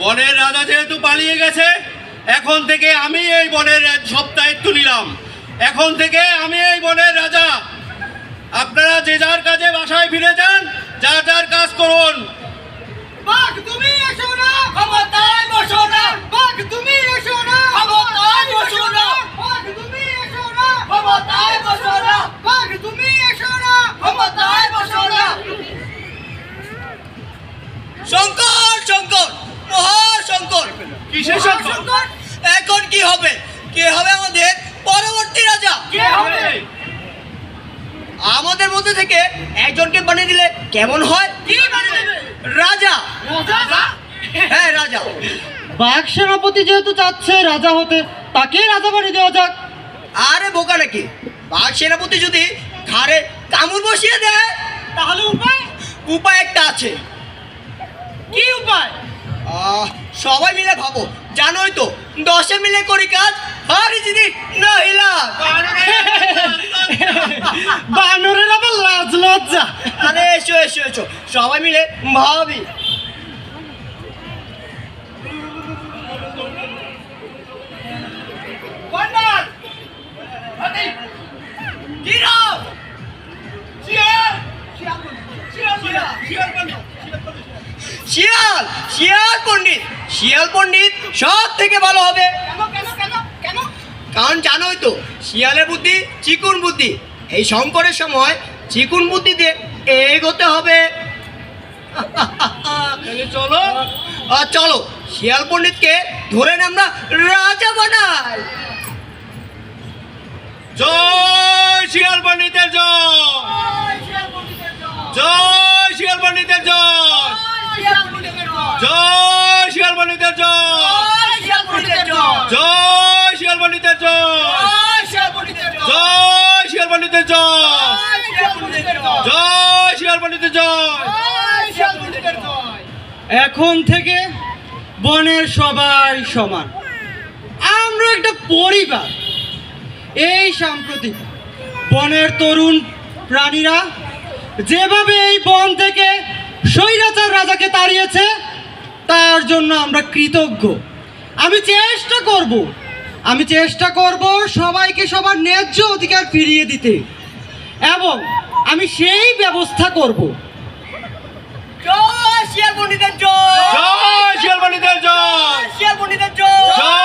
বনের রাজা যেহেতু পালিয়ে গেছে এখন থেকে আমি এই বনের দায়িত্ব নিলাম। এখন থেকে আমি এই বনের রাজা। আপনারা যে যার কাজে বাসায় ফিরে যান যার যার কাজ করুন। বাঘ তুমি এসো না। ক্ষমতায় বসো না। বাঘ তুমি এসো না। ক্ষমতায় বসো না। বাঘ তুমি এসো না। ক্ষমতায় বসো না। বাঘ তুমি এসো না। ক্ষমতায় বসো না। শঙ্কর শঙ্কর! কিসের এখন কি হবে? কে হবে আমাদের পরবর্তী রাজা? কে হবে? আমাদের মধ্যে থেকে একজনকে বানিয়ে দিলে কেমন হয়? রাজা? হ্যাঁ রাজা। বাঘ সেনাপতি যেহেতু চাচ্ছে রাজা হতে তাকে রাজা বানিয়ে দেওয়া যাক। আরে বোকা নাকি? বাঘ সেনাপতি যদি ঘাড়ে কামড় বসিয়ে দেয় তাহলে উপায়? উপায় একটা আছে। কি উপায়? আহ, সবাই মিলে ভাবো জানোই তো দশে মিলে করি কাজ যদি না বানরের আবার লাজ লজ্জা আরে এসো এসো এসো সবাই মিলে ভাবি শিয়াল শিয়াল পণ্ডিত শিয়াল পণ্ডিত সব থেকে ভালো হবে। কারণ জানোই তো শিয়ালের বুদ্ধি চিকুন বুদ্ধি। এই শঙ্করের সময় চিকুন বুদ্ধিতে এগোতে হবে। চলো। আর চলো শিয়াল পণ্ডিতকে ধরে আমরা রাজা বানাই। জয় শিয়াল পণ্ডিতের জয় জয় শিয়াল পণ্ডিতের জয় জয় শিয়াল পণ্ডিতের জয় জয় শিয়াল পণ্ডিতের জয় জয় শিয়াল পণ্ডিতের জয় শিয়াল পণ্ডিতের জয়। এখন থেকে বনের সবাই সমান। আমরা একটা পরিবার। এই সাম্প্রতিক বনের তরুণ প্রাণীরা যেভাবে এই বন থেকে স্বৈরাচার রাজাকে তাড়িয়েছে, তার জন্য আমরা কৃতজ্ঞ। আমি চেষ্টা করব আমি চেষ্টা করব সবাইকে সবার ন্যায্য অধিকার ফিরিয়ে দিতে। এবং আমি সেই ব্যবস্থা করব। জয় শিয়ালমণিদের জয়। জয় শিয়ালমণিদের জয়। শিয়ালমণিদের জয়